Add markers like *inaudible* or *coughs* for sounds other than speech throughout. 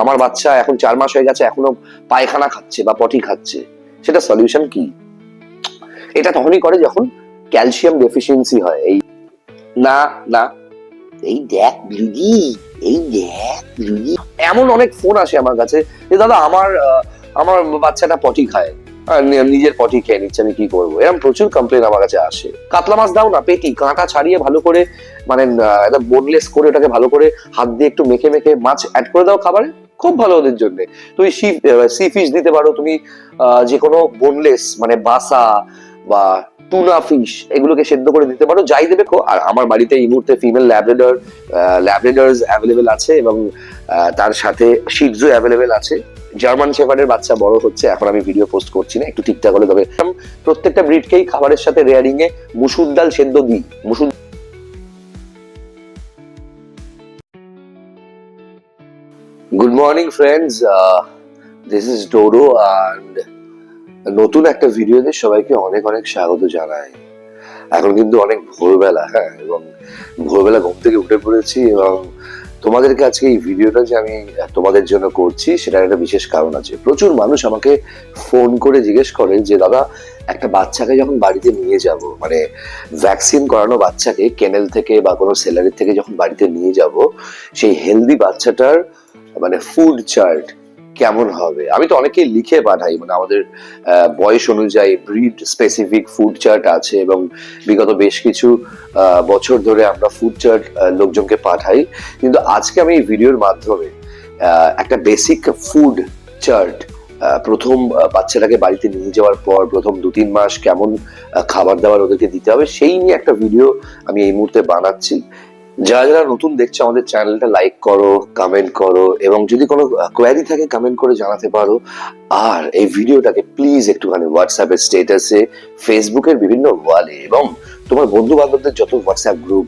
আমার বাচ্চা এখন চার মাস হয়ে গেছে, এখনও পায়খানা খাচ্ছে বা পটি খাচ্ছে। সেটা সলিউশন কি? এটা তখনই করে যখন ক্যালসিয়াম ডেফিসিয়েন্সি হয়। এই না না, এই দেখ বিরুদি এই দেখ বিরুদি এমন অনেক ফোন আসে আমার কাছে যে, দাদা, আমার আমার বাচ্চাটা পটি খায়। নিজের পটি খেয়ে নিচ্ছে, আমি কি করব? এরকম প্রচুর কমপ্লেন আমার কাছে আসে। কাতলা মাছ দাও না, পেটি, কাঁটা ছাড়িয়ে ভালো করে মানে একটা বোনলেস করে ওটাকে ভালো করে হাত দিয়ে একটু মেখে মেখে মাছ অ্যাড করে দাও খাবারে। খুব ভালো ওদের জন্য। তুমি সি সি ফিশ দিতে পারো, তুমি যে কোনো বোনলেস মানে বাসা বা টুনা ফিশ এগুলোকে সেদ্ধ করে দিতে পারো, যাই দেবে আর আমার বাড়িতে এই মুহূর্তে ফিমেল ল্যাবরেডর ল্যাবরেডার্স অ্যাভেলেবেল আছে এবং তার সাথে শিটজু অ্যাভেলেবেল আছে। জার্মান শেফার্ডের বাচ্চা বড় হচ্ছে, এখন আমি ভিডিও পোস্ট করছি না, একটু ঠিকঠাক হলে তবে প্রত্যেকটা ব্রিডকেই খাবারের সাথে রেয়ারিং এ মুসুর ডাল সেদ্ধ দিই, মুসুর good morning friends this is Dodo and নতুন একটা ভিডিওতে সবাইকে অনেক অনেক স্বাগত জানাই। এখন কিন্তু অনেক ভোরবেলা হ্যাঁ এবং ভোরবেলা ঘুম থেকে উঠে পড়েছি এবং তোমাদেরকে আজকে এই ভিডিওটা যে আমি তোমাদের জন্য করছি, সেটার একটা বিশেষ কারণ আছে। প্রচুর মানুষ আমাকে ফোন করে জিজ্ঞেস করে যে, দাদা, একটা বাচ্চাকে যখন বাড়িতে নিয়ে যাব মানে ভ্যাকসিন করানো বাচ্চাকে কেনেল থেকে বা কোনো স্যালারি থেকে যখন বাড়িতে নিয়ে যাব, সেই হেলদি বাচ্চাটার মানে ফুড চার্ট কেমন হবে? আমি তো অনেকেই লিখে পাঠাই মানে আমাদের বয়স অনুযায়ী ব্রিড স্পেসিফিক ফুড চার্ট আছে এবং বিগত বেশ কিছু বছর ধরে আমরা ফুড চার্ট লোকজনকে পাঠাই। কিন্তু আজকে আমি এই ভিডিওর মাধ্যমে একটা বেসিক ফুড চার্ট প্রথম বাচ্চাটাকে বাড়িতে নিয়ে যাওয়ার পর প্রথম দু তিন মাস কেমন খাবার দাবার ওদেরকে দিতে হবে, সেই নিয়ে একটা ভিডিও আমি এই মুহূর্তে বানাচ্ছি। যারা যারা নতুন দেখছে আমাদের চ্যানেলটা লাইক করো কমেন্ট করো, এবং যদি কোনো কোয়ারি থাকে কমেন্ট করে জানাতে পারো। আর এই ভিডিওটাকে প্লিজ একটুখানি হোয়াটসঅ্যাপের স্টেটাসে ফেসবুকের বিভিন্ন ওয়ালে এবং তোমার বন্ধু বান্ধবদের যত হোয়াটসঅ্যাপ গ্রুপ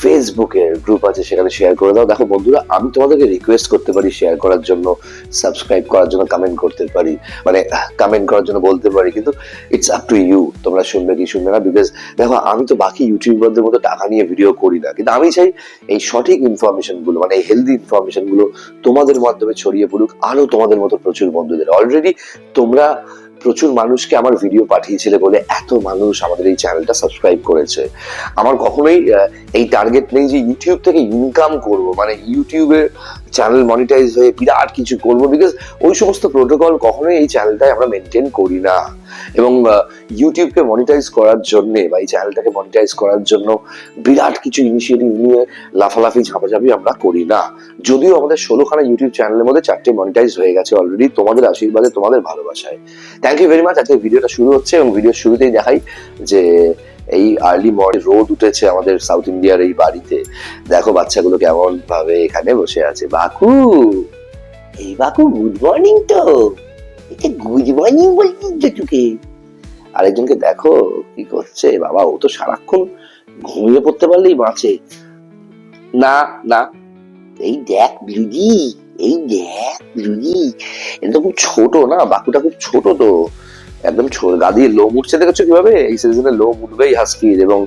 ফেসবুকের গ্রুপ আছে, সেখানে শেয়ার করে দাও। দেখো বন্ধুরা, আমি তোমাদেরকে রিকোয়েস্ট করতে পারি শেয়ার করার জন্য সাবস্ক্রাইব করার জন্য কমেন্ট করতে পারি মানে কমেন্ট করার জন্য বলতে পারি, কিন্তু ইটস আপ টু ইউ তোমরা শুনবে কি শুনবে না বিকজ দেখো, আমি তো বাকি ইউটিউবারদের মতো টাকা নিয়ে ভিডিও করি না, কিন্তু আমি চাই এই সঠিক ইনফরমেশনগুলো মানে এই হেলদি ইনফরমেশনগুলো তোমাদের মাধ্যমে ছড়িয়ে পড়ুক আরও তোমাদের মতো প্রচুর বন্ধুদের। অলরেডি তোমরা প্রচুর মানুষকে আমার ভিডিও পাঠিয়েছিলে বলে এত মানুষ আমাদের এই চ্যানেলটা সাবস্ক্রাইব করেছে। আমার কখনোই এই টার্গেট নেই যে ইউটিউব থেকে ইনকাম করব। মানে ইউটিউবে চ্যানেল মনিটাইজ হয়ে বিরাট কিছু করব বিকজ ওই সমস্ত প্রোটোকল কখনোই এই চ্যানেলটায় আমরা মেনটেন করি না। এবং ইউটিউবকে মনিটাইজ করার জন্য বা এই চ্যানেলটাকে মনিটাইজ করার জন্য বিরাট কিছু ইনিশিয়েটিভ নিয়ে লাফালাফি, ঝাপাঝাপি আমরা করি না। যদিও আমাদের ষোলোখানা ইউটিউব চ্যানেলের মধ্যে চারটে মনিটাইজ হয়ে গেছে অলরেডি তোমাদের আশীর্বাদে, তোমাদের ভালোবাসায়। থ্যাংক ইউ ভেরি মাচ আজকে ভিডিওটা শুরু হচ্ছে এবং ভিডিওর শুরুতেই দেখাই যে এই আর্লি মর্নিং রোদ উঠেছে আমাদের সাউথ ইন্ডিয়ার এই বাড়িতে। দেখো বাচ্চাগুলো কেমন ভাবে এখানে বসে আছে। বাকু, এই বাকু গুড মর্নিং তো। এটা গুড মর্নিং বলছিস তো তোকে। আরেকজনকে দেখো কি করছে। বাবা, ও তো সারাক্ষণ ঘুমিয়ে পড়তে পারলেই বাঁচে। না না, এই দেখ বিরুদি এই দেখ বিরুদি এটা তো খুব ছোট না, বাকুটা খুব ছোট তো। একদম ছোট গাদিয়ে লোম উঠছে, দেখেছ কীভাবে? এই সিজনে লোম উঠবেই হাস্কির এবং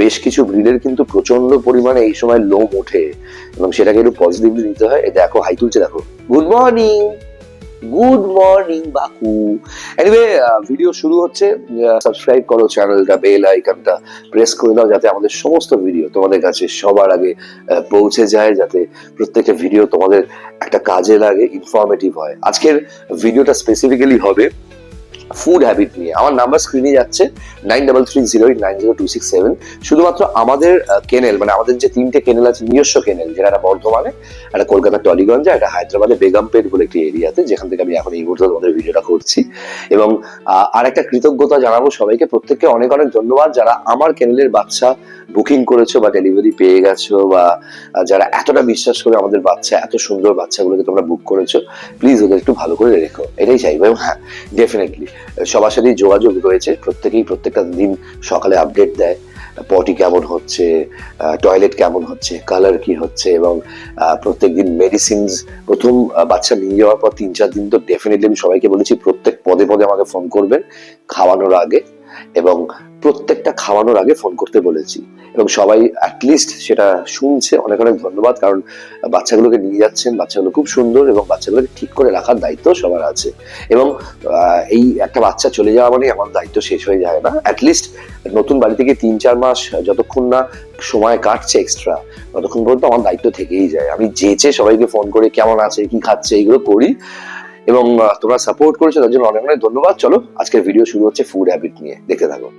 বেশ কিছু ব্রিডের কিন্তু প্রচণ্ড পরিমাণে এই সময় লোম ওঠে এবং সেটাকে একটু পজিটিভলি নিতে হয়। এই দেখো, হাই তুলছে, দেখো। গুড মর্নিং গুড মর্নিং বাকু। এনিওয়ে ভিডিও শুরু হচ্ছে। সাবস্ক্রাইব করো চ্যানেলটা বেল আইকনটা প্রেস করে দাও যাতে আমাদের সমস্ত ভিডিও তোমাদের কাছে সবার আগে পৌঁছে যায়, যাতে প্রত্যেকটা ভিডিও তোমাদের একটা কাজে লাগে ইনফরমেটিভ হয়। আজকের ভিডিওটা স্পেসিফিক্যালি হবে ফুড হ্যাবিট নিয়ে। আমার নাম্বার স্ক্রিনে যাচ্ছে nine double three zero eight nine zero two six seven শুধুমাত্র আমাদের কেনেল মানে আমাদের যে তিনটে কেনেল আছে, নিজস্ব কেনেল যেটা একটা বর্ধমানে, একটা কলকাতার টলিগঞ্জে, একটা হায়দ্রাবাদে, বেগমপেট বলে একটি এরিয়াতে, যেখান থেকে আমি এখন এই মুহূর্তে তোমাদের ভিডিওটা করছি। এবং আর একটা কৃতজ্ঞতা জানাব সবাইকে, প্রত্যেককে অনেক অনেক ধন্যবাদ। যারা আমার কেনেলের বাচ্চা বুকিং করেছ বা ডেলিভারি পেয়ে গেছো বা যারা এতটা বিশ্বাস করে আমাদের বাচ্চা, এত সুন্দর বাচ্চাগুলোকে তোমরা বুক করেছ প্লিজ ওদের একটু ভালো করে রেখো। এটাই চাইব। এবং হ্যাঁ ডেফিনেটলি সবার সাথেই যোগাযোগ রয়েছে। প্রত্যেকেই প্রত্যেকটা দিন সকালে আপডেট দেয় পটি কেমন হচ্ছে টয়লেট কেমন হচ্ছে কালার কি হচ্ছে এবং প্রত্যেক দিন মেডিসিনস প্রথম বাচ্চা নিয়ে যাওয়ার পর তিন চার দিন তো ডেফিনেটলি আমি সবাইকে বলেছি, প্রত্যেক পদে পদে আমাকে ফোন করবেন, খাওয়ানোর আগে এবং প্রত্যেকটা খাওয়ানোর আগে ফোন করতে বলেছি। এবং সবাই অ্যাটলিস্ট সেটা শুনছে। অনেক অনেক ধন্যবাদ। কারণ বাচ্চাগুলোকে নিয়ে যাচ্ছেন, বাচ্চাগুলো খুব সুন্দর এবং বাচ্চাগুলোকে ঠিক করে রাখার দায়িত্ব সবার আছে। এবং এই একটা বাচ্চা চলে যাওয়া মানে আমার দায়িত্ব শেষ হয়ে যায় না। অ্যাটলিস্ট নতুন বাড়ি থেকে তিন চার মাস যতক্ষণ না সময় কাটছে এক্সট্রা ততক্ষণ পর্যন্ত আমার দায়িত্ব থেকেই যায়। আমি যেচে সবাইকে ফোন করে, কেমন আছে, কি খাচ্ছে, এগুলো করি। এবং তোমরা সাপোর্ট করেছ, তার জন্য অনেক অনেক ধন্যবাদ। চলো, আজকের ভিডিও শুরু হচ্ছে ফুড হ্যাবিট নিয়ে। দেখতে থাকো।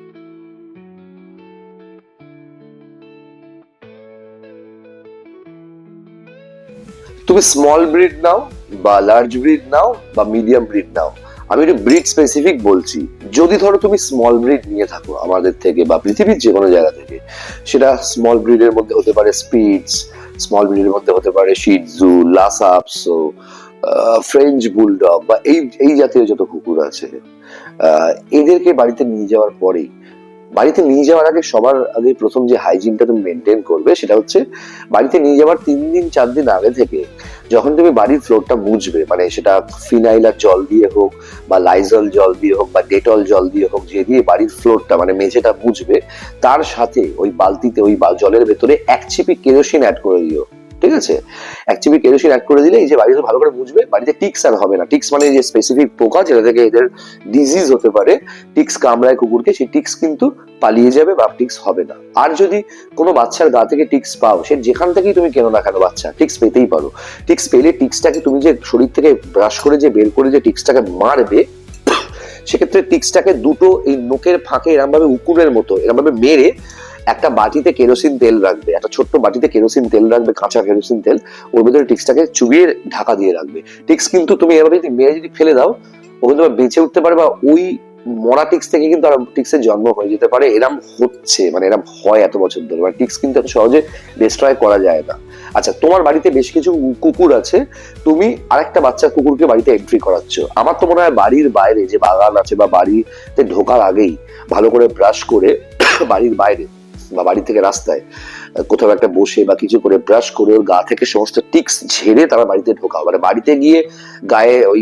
তুমি স্মল ব্রিড নাও বা লার্জ ব্রিড নাও বা মিডিয়াম ব্রিড নাও। আমি একটু ব্রিড স্পেসিফিক বলছি। যদি ধরো তুমি স্মল ব্রিড নিয়ে থাকো আমাদের থেকে বা পৃথিবীর যে কোনো জায়গা থেকে, সেটা স্মল ব্রিডের মধ্যে হতে পারে স্পিডস স্মল ব্রিডের মধ্যে হতে পারে শিটজু লাসাপসো ফ্রেঞ্চ বুলডগ বা এই এই জাতীয় যত কুকুর আছে এদেরকে বাড়িতে নিয়ে যাওয়ার পরেই বাড়িতে নিয়ে যাওয়ার আগে সবার আগে প্রথম যে হাইজিনটা তুমি মেনটেন করবে সেটা হচ্ছে বাড়িতে নিয়ে যাওয়ার তিন দিন, চার দিন আগে থেকে যখন তুমি বাড়ির ফ্লোরটা মুছবে মানে সেটা ফিনাইল আর জল দিয়ে হোক বা লাইজল জল দিয়ে হোক বা ডেটল জল দিয়ে হোক, যে দিয়ে বাড়ির ফ্লোরটা মানে মেঝেটা মুছবে তার সাথে ওই বালতিতে, ওই জলের ভেতরে এক চিপি কেরোসিন অ্যাড করে দিও। ঠিক আছে? চিপি কেরোসিন অ্যাড করে দিলে এই যে বাড়িতে ভালো করে মুছবে বাড়িতে টিক্স আর হবে না। টিক্স মানে যে স্পেসিফিক পোকা যেটা থেকে এদের ডিজিজ হতে পারে, টিক্স কামড়ায় কুকুরকে, সেই টিক্স কিন্তু পালিয়ে যাবে বা টিক্স হবে না। আর যদি কোনো বাচ্চার গা থেকে টিক্স পাও, সে যেখান থেকেই তুমি কেন না কেন বাচ্চা, টিক্স পেতেই পারো। টিক্স পেলে টিক্সটাকে তুমি যে শরীর থেকে ব্রাশ করে যে বের করে যে টিক্সটাকে মারবে, সেক্ষেত্রে টিক্সটাকে দুটো এই নোকের ফাঁকে এরম ভাবে উকুনের মতো এরম ভাবে মেরে একটা বাটিতে কেরোসিন তেল রাখবে, একটা ছোট্ট বাটিতে কেরোসিন তেল রাখবে, কাঁচা কেরোসিন তেল, ওর ভিতরে টিক্সটাকে চুবিয়ে ঢাকা দিয়ে রাখবে। টিক্স কিন্তু তুমি এভাবে যদি মেরে যদি ফেলে দাও, ও কিন্তু বেঁচে উঠতে পারে বা ওই মরা টিক্স থেকে কিন্তু আর টিক্সের জন্ম হয়ে যেতে পারে। এরম হচ্ছে মানে এরম হয় এত বছর ধরে। মানে টিক্স কিন্তু এত সহজে ডিস্ট্রয় করা যায় না। আচ্ছা তোমার বাড়িতে বেশ কিছু কুকুর আছে, তুমি আরেকটা বাচ্চা কুকুরকে বাড়িতে এন্ট্রি করাচ্ছ। আমার তো মনে হয় বাড়ির বাইরে যে বাগান আছে বা বাড়িতে ঢোকার আগেই ভালো করে ব্রাশ করে *coughs* বাড়ির বাইরে বা বাড়ি থেকে রাস্তায় কোথাও একটা বসে বা কিছু করে ব্রাশ করে ওর গা থেকে সমস্ত টিক্স ঝেড়ে তারা বাড়িতে ঢোকাও। মানে বাড়িতে গিয়ে গায়ে ওই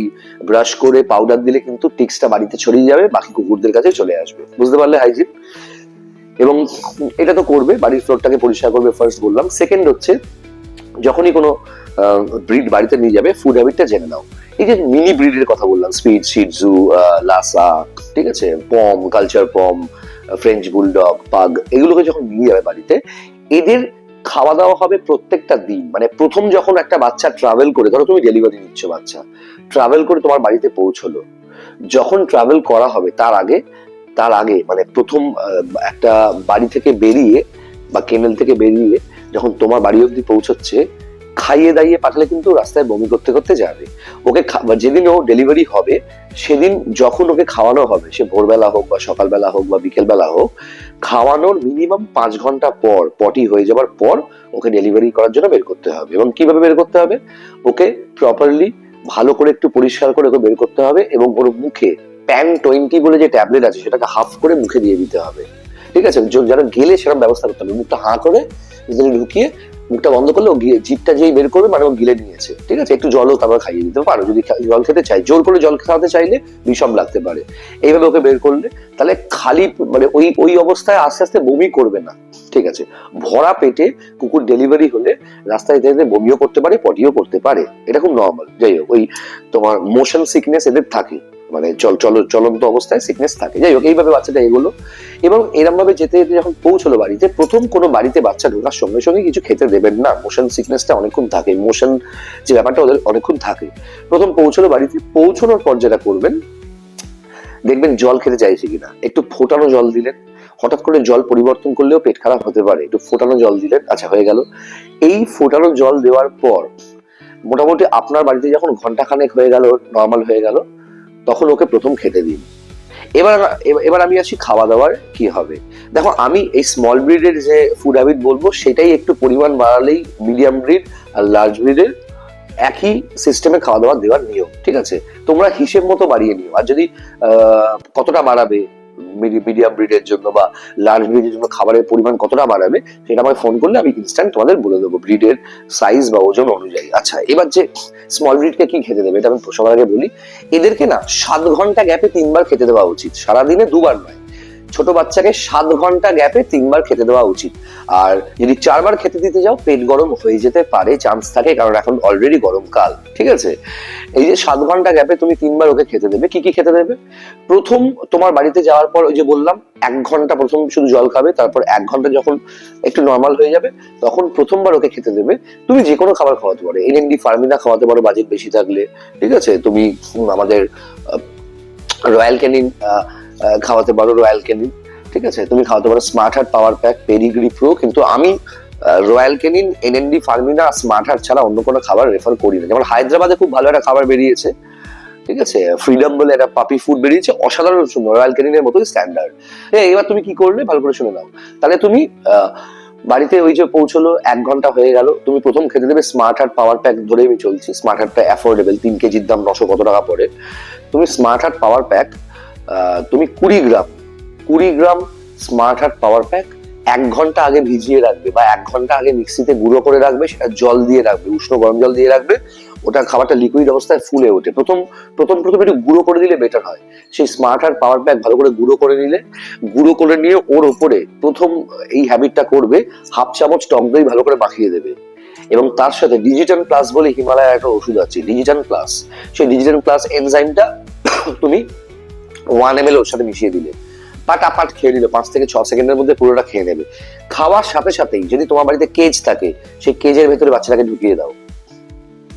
ব্রাশ করে পাউডার দিলে কিন্তু টিক্সটা বাড়িতে ছড়িয়ে যাবে, বাকি কুকুরদের কাছে চলে আসবে। বুঝতে পারলে, হাইজিন? এবং এটা তো করবে, বাড়ির ফ্লোরটাকে পরিষ্কার করবে ফার্স্ট বললাম। সেকেন্ড হচ্ছে, যখনই কোনো ব্রিড বাড়িতে নিয়ে যাবে ফুড হ্যাবিটটা জেনে নাও। এই যে মিনি ব্রিডের কথা বললাম স্পিড শিটজু লাসা ঠিক আছে? Pom culture Pom French bulldog pug এগুলোকে যখন নিয়ে যাবে বাড়িতে, এদের খাওয়া দাওয়া হবে প্রত্যেকটা দিন। মানে প্রথম যখন একটা বাচ্চা ট্রাভেল করে, ধরো তুমি ডেলিভারি নিচ্ছ বাচ্চা ট্রাভেল করে তোমার বাড়িতে পৌঁছলো। যখন ট্রাভেল করা হবে, তার আগে তার আগে মানে প্রথম একটা বাড়ি থেকে বেরিয়ে বা কেনেল থেকে বেরিয়ে যখন তোমার বাড়ি অব্দি পৌঁছচ্ছে, খাইয়ে দাইয়ে পাঠালে কিন্তু রাস্তায় বমি করতে করতে যাবে। ওকে যেদিন ও ডেলিভারি হবে, সেদিন যখন ওকে খাওয়ানো হবে, সে ভোরবেলা হোক বা সকালবেলা হোক বা বিকেলবেলা হোক, খাওয়ানোর মিনিমাম পাঁচ ঘণ্টা পর পটি হয়ে যাবার পর ওকে ডেলিভারি করার জন্য বের করতে হবে। এবং কীভাবে বের করতে হবে? ওকে প্রপারলি ভালো করে একটু পরিষ্কার করে ওকে বের করতে হবে এবং ওর মুখে প্যান টোয়েন্টি বলে যে ট্যাবলেট আছে, সেটাকে হাফ করে মুখে দিয়ে দিতে হবে। ঠিক আছে? যারা গেলে সেরকম ব্যবস্থা করতে হবে। মুখটা হাঁ করে ঢুকিয়ে মুখটা বন্ধ করলে ও জিপটা যেই বের করবে মানে ও গিলে নিয়েছে, ঠিক আছে? একটু জলও তারপর খাইয়ে দিতে পারো। যদি জল খেতে চাই জোর করে জল খাওয়াতে চাইলে বিষম লাগতে পারে। এইভাবে ওকে বের করলে, তাহলে খালি মানে ওই ওই অবস্থায় আস্তে আস্তে বমি করবে না, ঠিক আছে? ভরা পেটে কুকুর ডেলিভারি হলে রাস্তায় যেতে বমিও করতে পারে, পটিও করতে পারে। এটা খুব নর্মাল যাই হোক, ওই তোমার মোশন সিকনেস এদের থাকে। মানে চল চল, চলন্ত অবস্থায় সিকনেস থাকে। যাই হোক, এইভাবে বাচ্চাটা এগোলো এবং এরম ভাবে যেতে যেতে যখন পৌঁছলো বাড়িতে, প্রথম কোনো বাড়িতে বাচ্চা ঢোকার সঙ্গে সঙ্গে কিছু খেতে দেবেন না। মোশন সিকনেসটা অনেকক্ষণ থাকে মোশন যে ব্যাপারটা ওদের অনেকক্ষণ থাকে। প্রথম পৌঁছলো বাড়িতে, পৌঁছানোর পর যেটা করবেন, দেখবেন জল খেতে চাইছে কিনা। একটু ফোটানো জল দিলেন, হঠাৎ করে জল পরিবর্তন করলেও পেট খারাপ হতে পারে। একটু ফোটানো জল দিলেন আচ্ছা হয়ে গেল। এই ফোটানো জল দেওয়ার পর, মোটামুটি আপনার বাড়িতে যখন ঘণ্টা খানেক হয়ে গেল নর্মাল হয়ে গেল তখন ওকে প্রথম খেতে দিন। এবার, এবার- আমি আসি খাওয়া দাওয়ার কি হবে? দেখো, আমি এই স্মল ব্রিডের যে ফুড হ্যাবিট বলব, সেটাই একটু পরিমাণ বাড়ালেই মিডিয়াম ব্রিড আর লার্জ ব্রিডের একই সিস্টেমে খাওয়া দাওয়া দেওয়ার নিয়ম, ঠিক আছে? তোমরা হিসেব মতো বাড়িয়ে নিও। আর যদি কতটা বাড়াবে মিডিয়াম ব্রিডের জন্য বা লার্জ ব্রিডের জন্য খাবারের পরিমাণ কতটা বাড়াবে, সেটা আমায় ফোন করলে আমি ইনস্ট্যান্ট তোমাদের বলে দেবো ব্রিডের সাইজ বা ওজন অনুযায়ী। আচ্ছা এবার যে স্মল ব্রিডকে কি খেতে দেবে, এটা আমি সবার আগে বলি। এদেরকে না সাত ঘণ্টা গ্যাপে তিনবার খেতে দেওয়া উচিত। সারাদিনে দুবার নয় ছোট বাচ্চাকে সাত ঘণ্টা গ্যাপে তিনবার খেতে দেওয়া উচিত। আর যদি চারবার খেতে দিতে যাও, পেট গরম হয়ে যেতে পারে চান্স থাকে, কারণ এখন অলরেডি গরমকাল, ঠিক আছে? এই যে সাত ঘণ্টা গ্যাপে তুমি তিনবার ওকে খেতে দেবে, কি কি খেতে দেবে? প্রথম তোমার বাড়িতে যাওয়ার পর ওই যে বললাম, এক ঘণ্টা প্রথম শুধু জল খাবে, তারপর এক ঘণ্টা যখন একটু নর্মাল হয়ে যাবে, তখন প্রথমবার ওকে খেতে দেবে। তুমি যে কোনো খাবার খাওয়াতে পারো এনএনডি ফার্মিনা খাওয়াতে পারো বাজেট বেশি থাকলে, ঠিক আছে? তুমি আমাদের রয়্যাল ক্যানিন খাওয়াতে পারো রয়্যাল ক্যানিন ঠিক আছে? তুমি খাওয়াতে পারো Smart Heart power pack, Pedigree Pro, কিন্তু আমি Royal Canin NND, Farmina, Smart Heart ছাড়া অন্য কোনো খাবার রেফার করি না যেমন হায়দ্রাবাদে খুব ভালো একটা খাবার বেরিয়েছে, ঠিক আছে? ফ্রিডম বলে একটা পাপি ফুড বেরিয়েছে, অসাধারণ সুন্দর, রয়্যাল ক্যানিনের মতোই স্ট্যান্ডার্ড হ্যাঁ এবার তুমি কি করলে? ভালো করে শুনে নাও। তাহলে তুমি বাড়িতে ওই যে পৌঁছলো, এক ঘণ্টা হয়ে গেল, তুমি প্রথম খেতে দেবে স্মার্ট হার্ট পাওয়ার প্যাক ধরে আমি চলছি। স্মার্ট হার্টটা অ্যাফোর্ডেবল তিন কেজির দাম নশো কত টাকা পড়ে। তুমি স্মার্ট হার্ট পাওয়ার প্যাক তুমি কুড়ি গ্রাম কুড়ি gram Smart Heart power pack এক ঘণ্টা আগে ভিজিয়ে রাখবে বা এক ঘণ্টা আগে মিক্সিতে গুঁড়ো করে রাখবে, সেটা জল দিয়ে রাখবে, উষ্ণ গরম জল দিয়ে রাখবে, ওটা খাবারটা লিকুইড অবস্থায় ফুলে ওঠে। প্রথম প্রথম প্রথম একটু গুঁড়ো করে দিলে বেটার হয়। সেই স্মার্ট হার্ট পাওয়ার প্যাক ভালো করে গুঁড়ো করে নিলে, গুঁড়ো করে নিয়ে ওর ওপরে প্রথম এই হ্যাবিটটা করবে, হাফ চামচ টক দই ভালো করে মাখিয়ে দেবে। এবং তার সাথে ডিজিটাল প্লাস বলে হিমালয়ের একটা ওষুধ আছে, ডিজিটাল প্লাস। সেই ডিজিটাল প্লাস এনজাইমটা *coughs* তুমি ওয়ান এম এল ওর সাথে মিশিয়ে দিলে। পাটাপাট খেয়ে নিলে, পাঁচ থেকে ছ সেকেন্ডের মধ্যে পুরোটা খেয়ে নেবে। খাওয়ার সাথে সাথেই যদি তোমার বাড়িতে কেজ থাকে, সেই কেজের ভেতরে বাচ্চাটাকে ঢুকিয়ে দাও।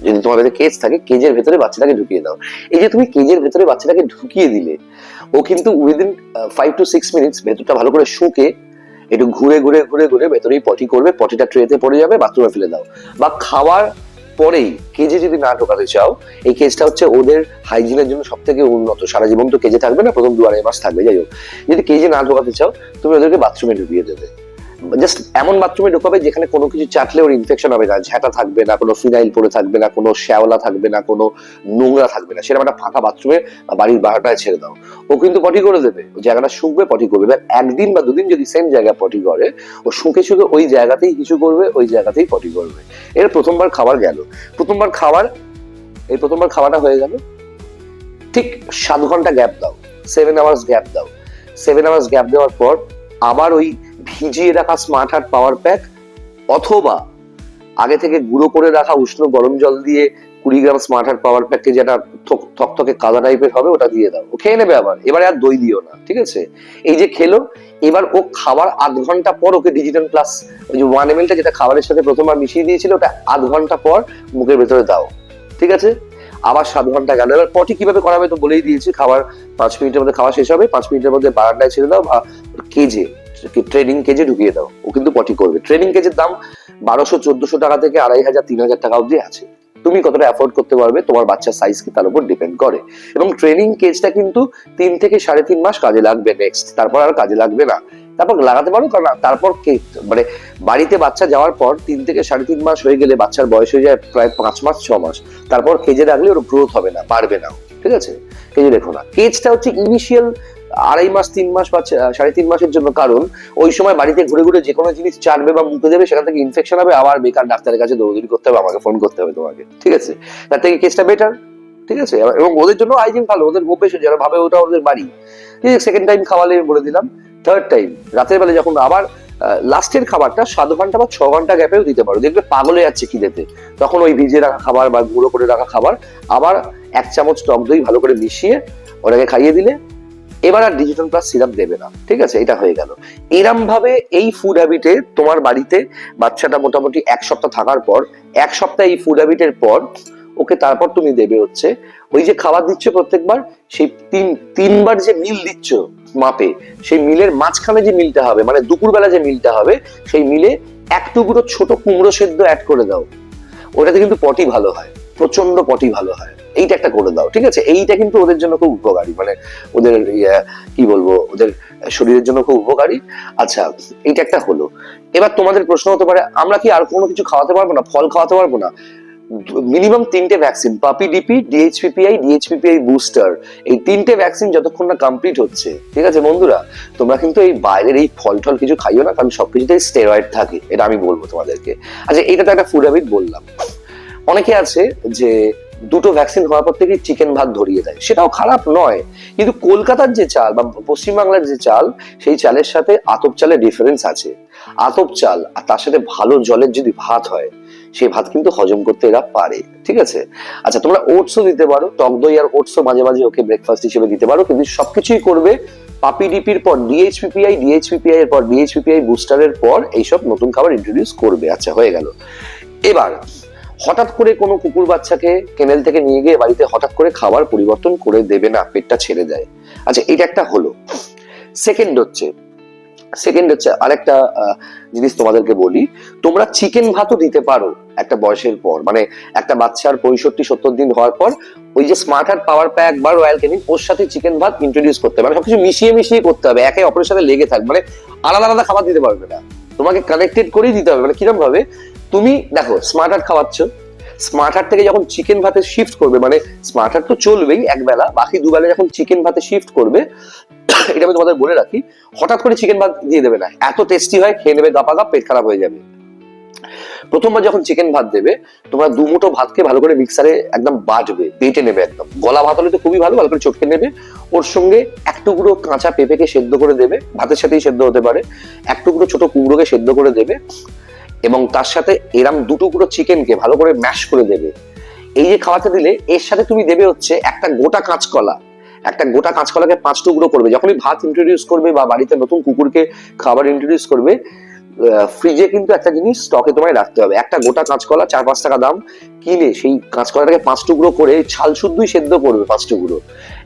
যদি তোমার বাড়িতে কেজ থাকে কেজের ভেতরে বাচ্চাটাকে ঢুকিয়ে দাও। এই যে তুমি কেজের ভেতরে বাচ্চাটাকে ঢুকিয়ে দিলে, ও কিন্তু within five two six minutes ভেতরটা ভালো করে শুকে, একটু ঘুরে ঘুরে ঘুরে ঘুরে ভেতরেই পটি করবে পটিটা ট্রেতে পড়ে যাবে বাথরুমে ফেলে দাও। বা খাওয়ার পরেই কেজে যদি না ঢোকাতে চাও, এই কেজটা হচ্ছে ওদের হাইজিনের জন্য সব থেকে উন্নত সারা জীবন তো কেজে থাকবে না, প্রথম দু আড়াই মাস থাকবে, যাই হোক। যদি কেজে না ঢোকাতে চাও, তুমি ওদেরকে বাথরুমে ঢুকিয়ে দেবে। জাস্ট এমন বাথরুমে ঢোকাবে যেখানে কোনো কিছু চাটলে ওর ইনফেকশন হবে না, ঝ্যাঁটা থাকবে না, কোনো ফিনাইল পড়ে থাকবে না, কোনো শ্যাওলা থাকবে না, কোনো নোংরা থাকবে না। সেরকম একটা ফাঁকা বাথরুমে বাড়ির বারোটায় ছেড়ে দাও। ও কিন্তু পটি করে দেবে। জায়গাটা শুকবে পটি করবে। এবার একদিন বা দুদিন যদি সেম জায়গায় পটি করে, ও শুকে শুকে ওই জায়গাতেই কিছু করবে, ওই জায়গাতেই পটি করবে। এর প্রথমবার খাবার গেল। প্রথমবার খাবার, এই প্রথমবার খাওয়াটা হয়ে গেল। ঠিক সাত ঘণ্টা গ্যাপ দাও। সেভেন আওয়ার্স গ্যাপ দাও। সেভেন আওয়ার্স গ্যাপ দেওয়ার পর আবার ওই ভিজিয়ে রাখা স্মার্ট হার্ট পাওয়ার প্যাক অথবা আগে থেকে গুঁড়ো করে রাখা উষ্ণ গরম জল দিয়ে কুড়ি গ্রাম স্মার্ট হার্ট পাওয়ার প্যাককে যেটা থক- থকথকে কাদা টাইপের হবে, ওটা দিয়ে দাও। ও খেয়ে নেবে আবার। এবারে আর দই দিও না, ঠিক আছে? এই যে খেলো, এবার ও খাবার আধ ঘণ্টা পর ওকে ডিজিটাল প্লাস ওই যে ওয়ান এমএলটা যেটা খাবারের সাথে প্রথমবার মিশিয়ে দিয়েছিল, ওটা আধ ঘণ্টা পর মুখের ভেতরে দাও, ঠিক আছে? আবার সাত ঘণ্টা গেল এবার পটি কীভাবে করাবে তো বলেই দিয়েছি, খাবার পাঁচ মিনিটের মধ্যে খাওয়া শেষ হবে, পাঁচ মিনিটের মধ্যে বারান্দায় ছেড়ে দাও বা কেজে ট্রেনিং কেজে ঢুকিয়ে দাও। ও কিন্তু পটি করবে। ট্রেনিং কেজের দাম বারোশো, চোদ্দশো টাকা থেকে আড়াই হাজার, তিন হাজার টাকা অবধি আছে। তুমি কতটা অ্যাফোর্ড করতে পারবে, তোমার বাচ্চার সাইজ কি তার উপর ডিপেন্ড করে। এবং ট্রেনিং কেজটা কিন্তু তিন থেকে সাড়ে তিন মাস কাজে লাগবে নেক্সট তারপর আর কাজে লাগবে না। তারপর লাগাতে পারো, কারণ তারপর কে মানে বাড়িতে বাচ্চা যাওয়ার পর তিন থেকে সাড়ে তিন মাস হয়ে গেলে বাচ্চার বয়স হয়ে যায় প্রায় পাঁচ মাস, ছ মাস। তারপর কেজে রাখলে ওর গ্রোথ হবে না, বাড়বে না ঠিক আছে? কেজে রেখো না কেজটা হচ্ছে ইনিশিয়াল আড়াই মাস, তিন মাস বা সাড়ে তিন মাসের জন্য, কারণ ওই সময় বাড়িতে ঘুরে ঘুরে যে কোনো জিনিস চাটবে বা মুখে দেবে, সেখান থেকে ইনফেকশন হবে, আবার বেকার ডাক্তারের কাছে দৌড়দৌড়ি করতে হবে, আমাকে ফোন করতে হবে তোমাকে, ঠিক আছে? তার থেকে কেসটা বেটার ঠিক আছে? এবং ওদের জন্য হাইজিন ভালো, ওদের অভ্যেস যারা ভাবে ওটা ওদের বাড়ি। ঠিক আছে সেকেন্ড টাইম খাওয়ালে বলে দিলাম। থার্ড টাইম রাতের বেলা যখন আবার লাস্টের খাবারটা সাত ঘণ্টা বা ছ ঘণ্টা গ্যাপেও দিতে পারো। দেখবে পাগলে যাচ্ছে খিদেতে। তখন ওই ভিজিয়ে রাখা খাবার বা গুঁড়ো করে রাখা খাবার আবার এক চামচ টক দই ভালো করে মিশিয়ে ওটাকে খাইয়ে দিলে, এবার আর ডিজিটাল প্লাস সিরাপ দেবে না। ঠিক আছে? এটা হয়ে গেল। এরম ভাবে এই ফুড হ্যাবিটে তোমার বাড়িতে বাচ্চাটা মোটামুটি এক সপ্তাহ থাকার পর, এক সপ্তাহ এই ফুড হ্যাবিটের পর, ওকে তারপর তুমি দেবে হচ্ছে, ওই যে খাবার দিচ্ছ প্রত্যেকবার, সেই তিন, তিনবার যে মিল দিচ্ছ মাপে সেই মিলের মাঝখানে যে মিলটা হবে মানে দুপুরবেলা যে মিলটা হবে, সেই মিলে এক টুকরো ছোট কুমড়ো সেদ্ধ অ্যাড করে দাও। ওটাতে কিন্তু পটি ভালো হয় প্রচণ্ড পটি ভালো হয়। এইটা একটা করে দাও, ঠিক আছে? এইটা কিন্তু ওদের জন্য খুব উপকারী মানে ওদের কি বলব, ওদের শরীরের জন্য খুব উপকারী। আচ্ছা এইটা একটা হলো। এবার তোমাদের প্রশ্ন হতে পারে, আমরা কি আর কোনো কিছু খাওয়াতে পারব না? ফল খাওয়াতে পারব না? মিনিমাম তিনটে ভ্যাকসিন পাপি ডিপি ডিএইচপিপিআই ডিএইচপিপিআই বুস্টার এই তিনটে ভ্যাকসিন যতক্ষণ না কমপ্লিট হচ্ছে, ঠিক আছে বন্ধুরা? তোমরা কিন্তু এই বাইরের এই ফল টল কিছু খাইও না, কারণ সবকিছুতেই স্টেরয়েড থাকে, এটা আমি বলব তোমাদেরকে। আচ্ছা এটা তো একটা ফুড হ্যাবিট বললাম। অনেকে আছে যে দুটো ভ্যাকসিন হওয়ার পর থেকেই চিকেন ভাত ধরিয়ে দেয়, সেটাও খারাপ নয়। কিন্তু কলকাতার যে চাল বা পশ্চিমবাংলার যে চাল, সেই চালের সাথে আতপ চালের ডিফারেন্স আছে। আতপ চাল আর তার সাথে ভালো জলের যদি ভাত হয় সেই ভাত কিন্তু হজম করতে এরা পারে, ঠিক আছে? আচ্ছা তোমরা ওটসও দিতে পারো, টক দই আর ওটসও মাঝে মাঝে ওকে ব্রেকফাস্ট হিসেবে দিতে পারো, কিন্তু সবকিছুই করবে পাপি ডিপির পর ডিএইচপিপিআই ডিএইচপিপিআই এর পর ডিএইচপিপিআই বুস্টারের পর এইসব নতুন খাবার ইন্ট্রোডিউস করবে। আচ্ছা হয়ে গেল। এবার, হঠাৎ করে কোনো কুকুর বাচ্চাকে কেনেল থেকে নিয়ে গিয়ে বাড়িতে হঠাৎ করে খাবার পরিবর্তন করে দেবে না, পেটটা ছেড়ে দেয়। আচ্ছা এটা একটা হলো। সেকেন্ড হচ্ছে সেকেন্ড হচ্ছে আরেকটা জিনিস তোমাদেরকে বলি। তোমরা চিকেন ভাতও দিতে পারো একটা বয়সের পর। মানে একটা বাচ্চার পঁয়ষট্টি, সত্তর দিন হওয়ার পর ওই যে স্মার্ট হার্ট পাওয়ার প্যাক বা রয়্যাল ক্যানিন ওর সাথে চিকেন ভাত ইন্ট্রোডিউস করতে হবে। মানে সবকিছু মিশিয়ে মিশিয়ে করতে হবে। একে অপরের সাথে লেগে থাকবে মানে আলাদা আলাদা খাবার দিতে পারবে না। তোমাকে কানেক্টেড করেই দিতে হবে। মানে কীরকম ভাবে তুমি দেখো স্মার্ট হার্ট খাওয়াচ্ছ। স্মার্ট হার্ট থেকে যখন চিকেন ভাতে শিফট করবে মানে স্মার্ট হার্ট তো চলবেই একবেলা, বাকি দুবেলা যখন চিকেন ভাতে শিফট করবে *coughs* এটা আমি তোমাদের বলে রাখি, হঠাৎ করে চিকেন ভাত দিয়ে দেবে না। এত টেস্টি হয়, খেয়ে নেবে গাপা গাপ পেট খারাপ হয়ে যাবে। প্রথমবার যখন চিকেন ভাত দেবে, তোমরা দু মুঠো ভাতকে ভালো করে মিক্সারে একদম বাটবে, বেটে নেবে একদম। গলা ভাত হলে তো খুবই ভালো ভালো করে চটকে নেবে। ওর সঙ্গে এক টুকরো কাঁচা পেঁপেকে সেদ্ধ করে দেবে, ভাতের সাথেই সেদ্ধ হতে পারে। এক টুকরো ছোট কুমড়োকে সেদ্ধ করে দেবে এবং তার সাথে এরাম দু টুকরো চিকেনকে ভালো করে ম্যাশ করে দেবে। এই যে খাওয়াতে দিলে, এর সাথে তুমি দেবে হচ্ছে একটা গোটা কাঁচকলা। একটা গোটা কাঁচকলাকে পাঁচ টুকরো করবে। যখনই ভাত ইন্ট্রোডিউস করবে বা বাড়িতে নতুন কুকুরকে খাবার ইন্ট্রোডিউস করবে ফ্রিজে কিন্তু একটা জিনিস স্টকে তোমায় রাখতে হবে। একটা গোটা কাঁচকলা, চার পাঁচ টাকা দাম, কিনে সেই কাঁচকলাটাকে পাঁচ টুকরো করে ছাল শুদ্ধই সেদ্ধ করবে পাঁচ টুকরো।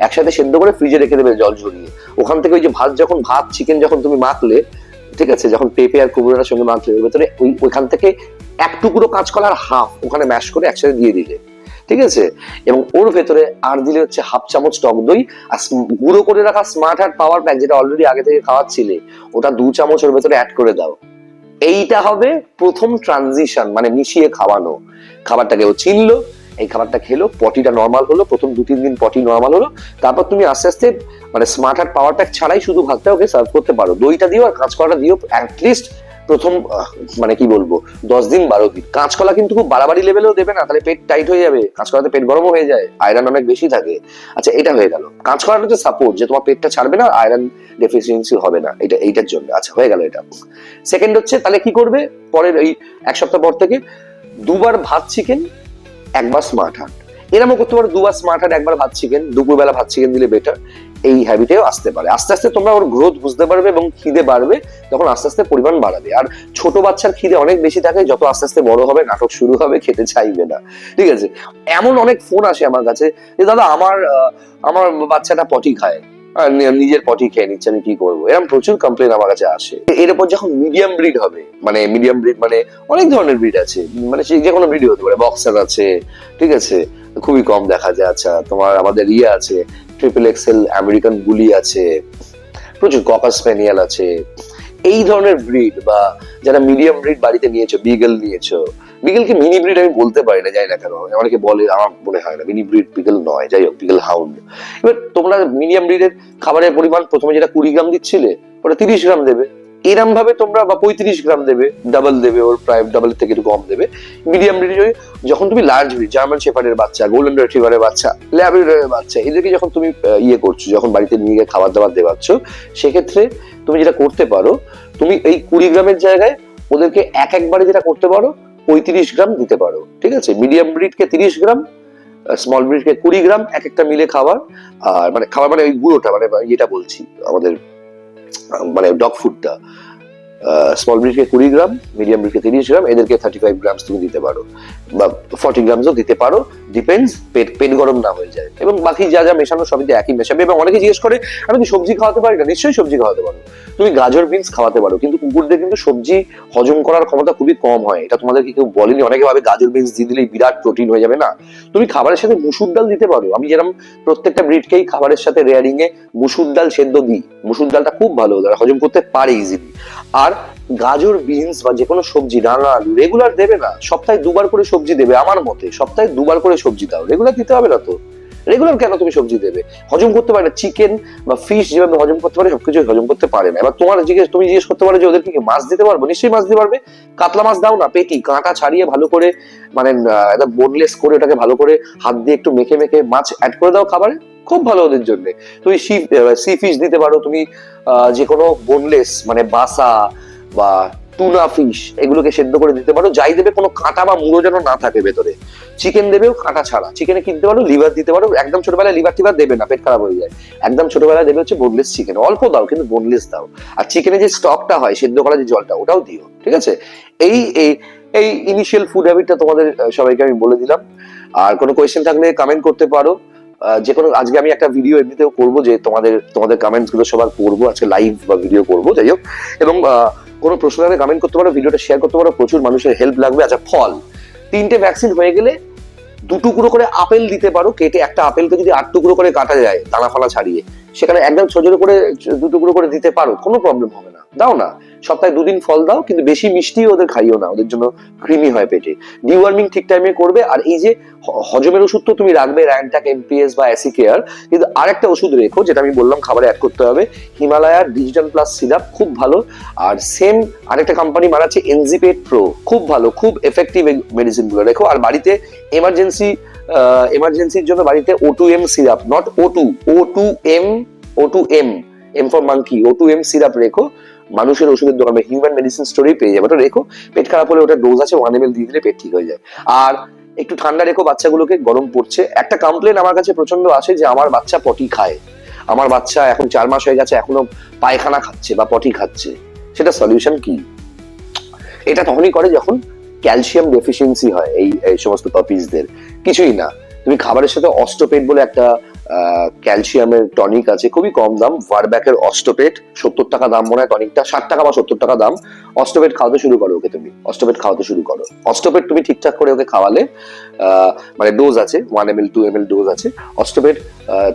একসাথে সেদ্ধ করে ফ্রিজে রেখে দেবে জল ঝরিয়ে। ওখান থেকে ওই যে ভাত যখন, ভাত চিকেন যখন তুমি মাখলে, ঠিক আছে, যখন পেঁপে আর কুমড়োটার সঙ্গে মাখলে, ওর ভেতরে ওই, ওইখান থেকে এক টুকরো কাঁচকলার হাফ ওখানে ম্যাশ করে একসাথে দিয়ে দিলে। ঠিক আছে? এবং ওর ভেতরে আর দিলে হচ্ছে হাফ চামচ টক দই আর গুঁড়ো করে রাখা স্মার্ট হার্ট পাওয়ার প্যাক যেটা অলরেডি আগে থেকে খাওয়াচ্ছিলে, ওটা দু চামচ ওর ভেতরে অ্যাড করে দাও। এইটা হবে প্রথম ট্রানজিশন মানে মিশিয়ে খাওয়ানো। খাবারটাকে ও চিনলো, এই খাবারটা খেলো পটিটা নর্মাল হলো, প্রথম দু তিন দিন পটি নর্মাল হলো, তারপর তুমি আস্তে আস্তে মানে স্মার্ট হার্ট পাওয়ার প্যাক ছাড়াই শুধু ভাতটা ওকে সার্ভ করতে পারো। দইটা দিও আর কাঁচকলাটা দিও অ্যাটলিস্ট প্রথম মানে কি বলব, দশ দিন বারো দিন। কাঁচকলা কিন্তু খুব বাড়াবাড়ি লেভেলেও দেবে না, তাহলে পেট টাইট হয়ে যাবে। কাঁচকলাতে পেট গরমও হয়ে যায় আয়রন অনেক বেশি থাকে। আচ্ছা এটা হয়ে গেল। কাঁচকলাটা হচ্ছে সাপোর্ট যে তোমার পেটটা ছাড়বে না আয়রন ডেফিসিয়েন্সি হবে না। এটা, এইটার জন্য। আচ্ছা হয়ে গেল এটা। সেকেন্ড হচ্ছে, তাহলে কি করবে? পরের এই এক সপ্তাহ পর থেকে দুবার ভাত চিকেন একবার স্মার্ট হার্ট এরকমও করতে পারো, দুবার স্মার্ট হার্ট একবার ভাত চিকেন দুপুরবেলা ভাত চিকেন দিলে বেটার এই হ্যাবিটেও আসতে পারে। আস্তে আস্তে তোমরা ওর গ্রোথ বুঝতে পারবে এবং খিদে বাড়বে, তখন আস্তে আস্তে পরিমাণ বাড়াবে। আর ছোট বাচ্চার খিদে অনেক বেশি থাকে, যত আস্তে আস্তে বড় হবে, নাটক শুরু হবে, খেতে চাইবে না। ঠিক আছে? এমন অনেক ফোন আসে আমার কাছে যে, দাদা, আমার আমার বাচ্চাটা পটি খায়। নিজের পটি খেয়ে নিচ্ছে, আমি কি করব? এরকম প্রচুর কমপ্লেন আমার কাছে আসে। এর উপর যখন মিডিয়াম ব্রিড হবে মানে মিডিয়াম ব্রিড মানে অনেক ধরনের ব্রিড আছে মানে যে কোনো ব্রিড হতে পারে বক্সার আছে, ঠিক আছে? খুবই কম দেখা যায়। আচ্ছা তোমার আমাদের ইয়ে আছে ট্রিপল এক্সেল আমেরিকান বুলি আছে, প্রচুর ককার স্প্যানিয়াল আছে। এই ধরনের ব্রিড বা যারা মিডিয়াম ব্রিড বাড়িতে নিয়েছো বিগেল নিয়েছো বিগেলকে মিনি ব্রিড আমি বলতে পারি না যাই না কেন। অনেকে বলে, আমার মনে হয় না। মিনি ব্রিড বিগেল নয়, যাই হোক বিগেল হাউন্ড এবার তোমরা মিডিয়াম ব্রিডের খাবারের পরিমাণ, প্রথমে যেটা কুড়ি গ্রাম দিচ্ছিলে, ওটা তিরিশ গ্রাম দেবে। এরম ভাবে তোমরা বা পঁয়ত্রিশ গ্রাম দেবে ডাবল দেবে, ওর প্রায় ডাবল থেকে একটু কম দেবে। মিডিয়াম ব্রিড যখন তুমি লার্জ ব্রিড জার্মান শেফার্ডের বাচ্চা গোল্ডেন রিট্রিভারের বাচ্চা ল্যাবরেটরের বাচ্চা, এদেরকে যখন তুমি ইয়ে করছ, যখন বাড়িতে নিয়ে গিয়ে খাবার দাবার দেওয়াচ্ছ, সেক্ষেত্রে তুমি যেটা করতে পারো, তুমি এই কুড়ি গ্রামের জায়গায় ওদেরকে এক একবারে যেটা করতে পারো পঁয়ত্রিশ গ্রাম দিতে পারো, ঠিক আছে? মিডিয়াম ব্রিডকে তিরিশ গ্রাম স্মল ব্রিডকে কুড়ি গ্রাম এক একটা মিলে খাবার, আর মানে খাবার মানে ওই গুঁড়োটা মানে ইয়েটা বলছি, আমাদের মানে ডগ ফুডটা স্মল ব্রিডকে কুড়ি গ্রাম মিডিয়াম ব্রিডকে তিরিশ গ্রাম, এদেরকে থার্টি ফাইভ গ্রামস তুমি দিতে পারো। বা ফর্টি গ্রামসও দিতে পারো ডিপেন্ডস পেট পেট গরম না হয়ে যায়। এবং বাকি যা যা মেশানো সবই একই মেশাবে। এবং অনেকে জিজ্ঞেস করে, আমি কি সবজি খাওয়াতে পারি না? নিশ্চয়ই সবজি খাওয়াতে পারো। তুমি গাজর, বিনস খাওয়াতে পারো। কিন্তু কুকুরদের কিন্তু সবজি হজম করার ক্ষমতা খুবই কম হয়। এটা তোমাদেরকে কেউ বলেনি। অনেকে ভাবে গাজর, বিনস দিয়ে দিলেই বিরাট প্রোটিন হয়ে যাবে। না। তুমি খাবারের সাথে মুসুর ডাল দিতে পারো। আমি যেরকম প্রত্যেকটা ব্রিডকেই খাবারের সাথে রেয়ারিং এ মুসুর ডাল সেদ্ধ দিই। মুসুর ডালটা খুব ভালো হজম করতে পারে ইজিলি আর গাজর, বিনস বা যে কোনো সবজি, রাঙা আলু রেগুলার দেবে না। সপ্তাহে দুবার করে সবজি দেবে আমার মতে। সপ্তাহে দুবার করে সবজি দাও। রেগুলার দিতে হবে না তো। রেগুলার কেন তুমি সবজি দেবে? হজম করতে পারে না। চিকেন বা ফিশ যেভাবে হজম করতে পারে সবকিছু হজম করতে পারে না। এবার তোমার জিজ্ঞেস, তুমি জিজ্ঞেস করতে পারো যে ওদেরকে কি মাছ দিতে পারব? নিশ্চয়ই মাছ দিতে পারবে। কাতলা মাছ দাও না, পেটি, কাঁটা ছাড়িয়ে ভালো করে মানে বোনলেস করে ওটাকে ভালো করে হাত দিয়ে একটু মেখে মেখে মাছ অ্যাড করে দাও খাবারে। খুব ভালো ওদের জন্য। তুমি সি সি ফিশ দিতে পারো। তুমি যে কোনো বোনলেস মানে বাসা বা টুনা ফিশ এগুলোকে সেদ্ধ করে দিতে পারো। যাই দেবে, কোনো কাঁটা বা মুড়ো যেন না থাকে ভেতরে। চিকেন দেবেও কাঁটা ছাড়া। চিকেনে কিনতে পারো? লিভার দিতে পারো। একদম ছোটবেলায় লিভার টিভার দেবে না, পেট খারাপ হয়ে যায়। একদম ছোটবেলায় দেবে হচ্ছে বোনলেস চিকেন অল্প দাও, কিন্তু বোনলেস দাও। আর চিকেনে যে স্টকটা হয়, সেদ্ধ করা যে জলটা, ওটাও দিও, ঠিক আছে? এই এই এই ইনিশিয়াল ফুড হ্যাবিটটা তোমাদের সবাইকে আমি বলে দিলাম। আর কোনো কোয়েশ্চেন থাকলে কমেন্ট করতে পারো। যে কোনো, আজকে আমি একটা ভিডিও এমনিতেও করব যে তোমাদের তোমাদের কমেন্টসগুলো সবার করব আজকে লাইভ বা ভিডিও করব, যাই হোক। এবং কোনো প্রশ্ন থাকলে কমেন্ট করতে পারো, ভিডিওটা শেয়ার করতে পারো, প্রচুর মানুষের হেল্প লাগবে আচ্ছা ফল। তিনটে ভ্যাকসিন হয়ে গেলে দু টুকরো করে আপেল দিতে পারো, কেটে একটা আপেলকে যদি আট টুকরো করে কাটা যায় দানা ফানা ছাড়িয়ে, সেখানে একদম ছোট করে দু টুকরো করে দিতে পারো, কোনো প্রবলেম হবে না। দাও না। সপ্তাহে দুদিন ফল দাও, কিন্তু বেশি মিষ্টি ওদের খাইও না, ওদের জন্য ক্রিমি হয় পেটে। ডিওয়ার্মিং ঠিক টাইমে করবে, আর এই যে হজমের ওষুধ তো তুমি রাখবে র্যান্টাক এমপিএস বা অ্যাসি কেয়ার কিন্তু আরেকটা ওষুধ রেখো, যেটা আমি বললাম খাবারে অ্যাড করতে হবে। হিমালয়ার ডিজিটাল প্লাস সিরাপ খুব ভালো। আর সেম আরেকটা কোম্পানি মারাচ্ছে এনজিপেট প্রো খুব ভালো, খুব এফেক্টিভ মেডিসিনগুলো। রেখো, আর বাড়িতে এমার্জেন্সি এমার্জেন্সির জন্য বাড়িতে O two M syrup not O two O two M O two M M for monkey O two M syrup রেখো। মানুষের ওষুধের দোকানে হিউম্যান মেডিসিন স্টোরেই পেয়ে যাবে, ওটা রেখো। পেট খারাপ হলে ওটা ডোজ আছে ওয়ান এম দিয়ে দিলে পেট ঠিক হয়ে যায়। আর একটু ঠান্ডা রেখো, বাচ্চাগুলোকে গরম পড়ছে। একটা কমপ্লেন আমার কাছে প্রচণ্ড আসে যে আমার বাচ্চা পটি খায়। আমার বাচ্চা এখন চার মাস হয়ে গেছে, এখনও পায়খানা খাচ্ছে বা পটি খাচ্ছে। সেটা সলিউশন কি? এটা তখনই করে যখন ক্যালসিয়াম ডেফিসিয়েন্সি হয় এই সমস্ত পাপিসদের কিছুই না। তুমি খাবারের সাথে অস্টোপেট বলে একটা ক্যালসিয়ামের টনিক আছে, খুবই কম দাম। ভারব্যাকের অস্টোপেট সত্তর টাকা দাম মনে হয় টনিকটা, ষাট টাকা বা সত্তর টাকা দাম। অস্টোপেট খাওয়াতে শুরু করো ওকে তুমি অস্টোপেট খাওয়াতে শুরু করো। অস্টোপেট তুমি ঠিকঠাক করে ওকে খাওয়ালে মানে ডোজ আছে one M L two M L dose আছে অস্টোপেট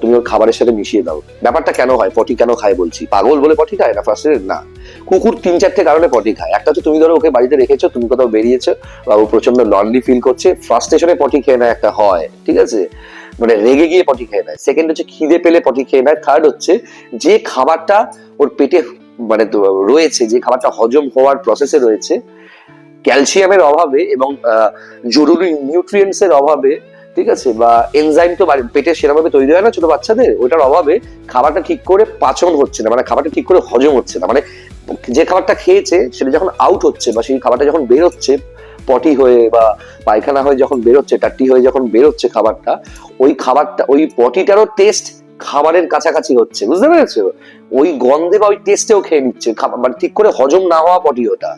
তুমি ওর খাবারের সাথে মিশিয়ে দাও। ব্যাপারটা কেন হয়? পটি কেন খায় বলছি? পাগল বলে পটি খায় না ফার্স্ট না। কুকুর তিন চারটে কারণে পটি খায়। একটা হচ্ছে তুমি ধরো ওকে বাড়িতে রেখেছো, তুমি কোথাও বেরিয়েছো, বা ও প্রচণ্ড লনলি ফিল করছে ফ্রাস্ট্রেশনে পটি খেয়ে না একটা হয়, ঠিক আছে? মানে রেগে গিয়ে পটি খেয়ে নেয়। সেকেন্ড হচ্ছে খিদে পেলে পটি খেয়ে নেয়। থার্ড হচ্ছে যে খাবারটা ওর পেটে মানে রয়েছে, যে খাবারটা হজম হওয়ার প্রসেসে রয়েছে, ক্যালসিয়ামের অভাবে এবং জরুরি নিউট্রিয়েন্টস এর অভাবে, ঠিক আছে? বা এনজাইম তো পেটে সেরকমভাবে তৈরি হয় না ছোট বাচ্চাদের, ওটার অভাবে খাবারটা ঠিক করে পাচন হচ্ছে না মানে খাবারটা ঠিক করে হজম হচ্ছে না। মানে যে খাবারটা খেয়েছে, সেটা যখন আউট হচ্ছে বা সেই খাবারটা যখন বেরোচ্ছে পটি হয়ে বা পায়খানা হয়ে যখন বেরোচ্ছে টাট্টি হয়ে যখন বেরোচ্ছে খাবারটা, ওই খাবারটা, ওই পটিটারও টেস্ট খাবারের কাছাকাছি হচ্ছে, বুঝতে পেরেছ? ওই গন্ধে বা ওই টেস্টেও খেয়ে নিচ্ছে মানে ঠিক করে হজম না হওয়া পটি ওটা।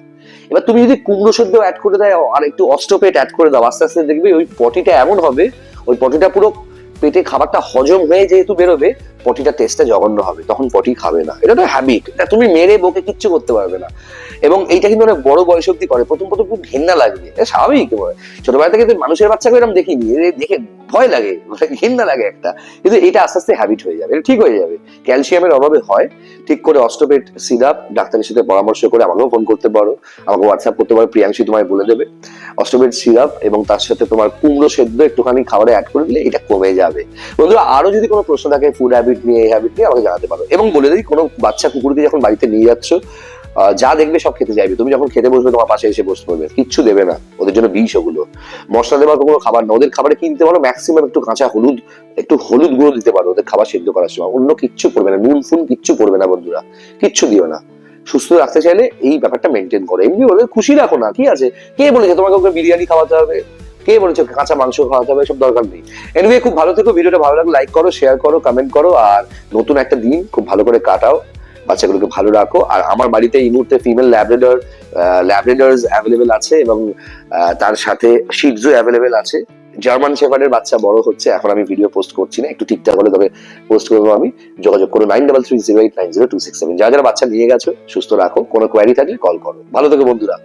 এবার তুমি যদি কুমড়ো সেদ্ধ অ্যাড করে দাও, আর একটু অস্টোপেট অ্যাড করে দাও, আস্তে আস্তে দেখবে ওই পটিটা এমন হবে, ওই পটিটা পুরো পেটে খাবারটা হজম হয়ে যেহেতু বেরোবে পটিটা টেস্টটা জঘন্য হবে, তখন পটি খাবে না। এটা তো হ্যাবিট এটা তুমি মেরে বকে কিচ্ছু করতে পারবে না। এবং এইটা কিন্তু অনেক বড় বয়স অব্দি করে, প্রথম প্রথম খুব ঘেন্না লাগবে স্বাভাবিক। ছোটবেলা থেকে মানুষের বাচ্চাকে এরকম দেখিনি দেখে ভয় লাগে মানে ঘেন্না লাগে একটা। কিন্তু এটা আস্তে আস্তে হ্যাবিট হয়ে যাবে ঠিক হয়ে যাবে। ক্যালসিয়ামের অভাবে হয়, ঠিক করে অস্টোপেট সিরাপ, ডাক্তারের সাথে পরামর্শ করে আমাকেও ফোন করতে পারো, আমাকে হোয়াটসঅ্যাপ করতে পারো, প্রিয়াংশী তোমায় বলে দেবে। অস্টোপেট সিরাপ এবং তার সাথে তোমার কুমড়ো সেদ্ধ একটুখানি খাবারে অ্যাড করে দিলে এটা কমে যাবে। বন্ধুরা, আরও যদি কোনো প্রশ্ন থাকে ফুড হ্যাবিট নিয়ে, এই হ্যাবিট নিয়ে আমাকে জানাতে পারো। এবং বলে দিই, কোনো বাচ্চা কুকুরকে যখন বাড়িতে নিয়ে যাচ্ছ যা দেখবে সব খেতে চাইবে। তুমি যখন খেতে বসবে, তোমার পাশে এসে বসতে পারবে কিচ্ছু দেবে না। ওদের জন্য বিষ ওগুলো। মশলা দেওয়ার কোনো খাবার না। ওদের খাবারে কি দিতে পারো ম্যাক্সিমাম একটু কাঁচা হলুদ, একটু হলুদ গুঁড়ো দিতে পারো ওদের খাবার সেদ্ধ করার সময়। অন্য কিচ্ছু করবে না। নুন ফুন কিচ্ছু করবে না বন্ধুরা। কিচ্ছু দিও না। সুস্থ রাখতে চাইলে এই ব্যাপারটা মেনটেন করো। এমনি ওদের খুশি রাখো না কি আছে? কে বলেছে তোমাকে ওকে বিরিয়ানি খাওয়াতে হবে? কে বলেছে কাঁচা মাংস খাওয়াতে হবে? সব দরকার নেই। এনিওয়ে খুব ভালো থেকো। ভিডিওটা ভালো লাগলে লাইক করো শেয়ার করো কমেন্ট করো। আর নতুন একটা দিন খুব ভালো করে কাটাও। বাচ্চাগুলোকে ভালো রাখো। আর আমার বাড়িতে এই মুহূর্তে ফিমেল ল্যাবরেডর ল্যাবরেডার্স অ্যাভেলেবেল আছে এবং তার সাথে শিটজু অ্যাভেলেবেল আছে। জার্মান শেফার্ডের বাচ্চা বড় হচ্ছে, এখন আমি ভিডিও পোস্ট করছি না, একটু ঠিকঠাক হলে তবে পোস্ট করব আমি। যোগাযোগ করো nine double three zero eight nine zero two six seven যারা যারা বাচ্চা নিয়ে গেছো, সুস্থ রাখো, কোনো কোয়ারি থাকলে কল করো। ভালো থেকো বন্ধুরা।